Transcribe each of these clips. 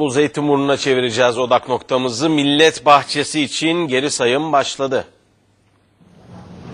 Bu Zeytinburnu'na çevireceğiz odak noktamızı. Millet Bahçesi için geri sayım başladı.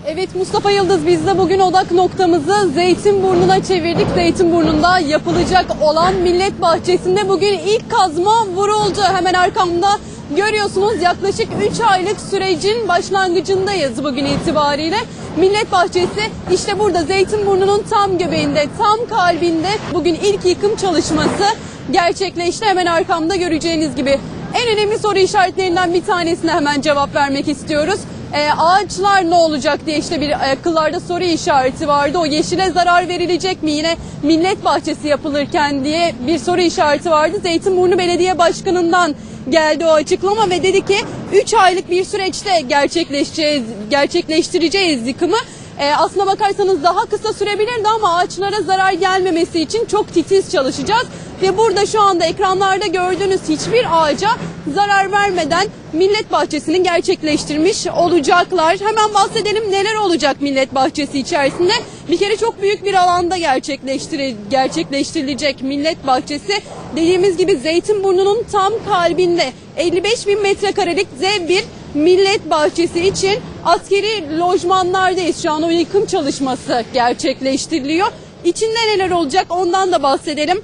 Evet Mustafa Yıldız biz de bugün odak noktamızı Zeytinburnu'na çevirdik. Zeytinburnu'nda yapılacak olan Millet Bahçesi'nde bugün ilk kazma vuruldu. Hemen arkamda görüyorsunuz yaklaşık 3 aylık sürecin başlangıcındayız bugün itibariyle. Millet Bahçesi işte burada Zeytinburnu'nun tam göbeğinde, tam kalbinde bugün ilk yıkım çalışması gerçekleşti. Hemen arkamda göreceğiniz gibi. En önemli soru işaretlerinden bir tanesine hemen cevap vermek istiyoruz. Ee, ağaçlar ne olacak diye işte bir akıllarda soru işareti vardı. O yeşile zarar verilecek mi yine millet bahçesi yapılırken diye bir soru işareti vardı. Zeytinburnu Belediye Başkanı'ndan geldi o açıklama ve dedi ki 3 aylık bir süreçte gerçekleşeceğiz, gerçekleştireceğiz yıkımı. Ee, aslına bakarsanız daha kısa sürebilirdi ama ağaçlara zarar gelmemesi için çok titiz çalışacağız. Ve burada şu anda ekranlarda gördüğünüz hiçbir ağaca zarar vermeden Millet Bahçesi'ni gerçekleştirmiş olacaklar. Hemen bahsedelim neler olacak Millet Bahçesi içerisinde. Bir kere çok büyük bir alanda gerçekleştiri- gerçekleştirilecek Millet Bahçesi. Dediğimiz gibi Zeytinburnu'nun tam kalbinde 55 bin metrekarelik dev bir Millet Bahçesi için askeri lojmanlardayız. Şu an o yıkım çalışması gerçekleştiriliyor. İçinde neler olacak ondan da bahsedelim.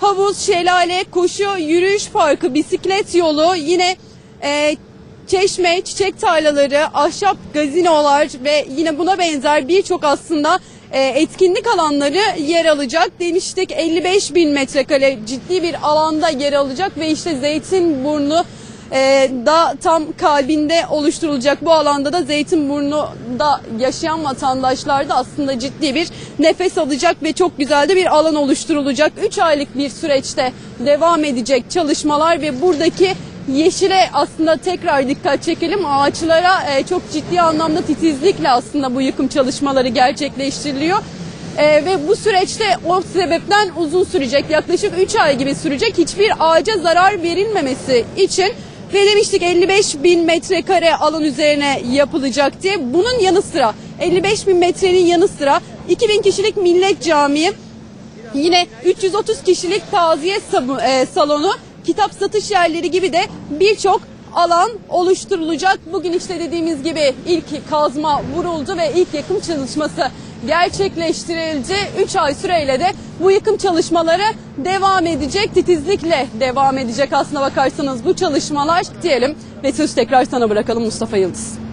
Havuz, şelale, koşu, yürüyüş parkı, bisiklet yolu, yine e, çeşme, çiçek tarlaları, ahşap gazinolar ve yine buna benzer birçok aslında e, etkinlik alanları yer alacak. Demiştik 55 bin metrekare ciddi bir alanda yer alacak ve işte Zeytinburnu e, da tam kalbinde oluşturulacak bu alanda da Zeytinburnu'da yaşayan vatandaşlar da aslında ciddi bir nefes alacak ve çok güzel de bir alan oluşturulacak. 3 aylık bir süreçte devam edecek çalışmalar ve buradaki yeşile aslında tekrar dikkat çekelim. Ağaçlara e, çok ciddi anlamda titizlikle aslında bu yıkım çalışmaları gerçekleştiriliyor. Ee, ve bu süreçte o sebepten uzun sürecek. Yaklaşık 3 ay gibi sürecek. Hiçbir ağaca zarar verilmemesi için ve demiştik 55 bin metrekare alan üzerine yapılacak diye. Bunun yanı sıra 55 bin metrenin yanı sıra 2000 kişilik millet camii, yine 330 kişilik taziye e, salonu, kitap satış yerleri gibi de birçok alan oluşturulacak. Bugün işte dediğimiz gibi ilk kazma vuruldu ve ilk yakım çalışması gerçekleştirildi. 3 ay süreyle de bu yıkım çalışmaları devam edecek. Titizlikle devam edecek aslına bakarsanız bu çalışmalar diyelim ve söz tekrar sana bırakalım Mustafa Yıldız.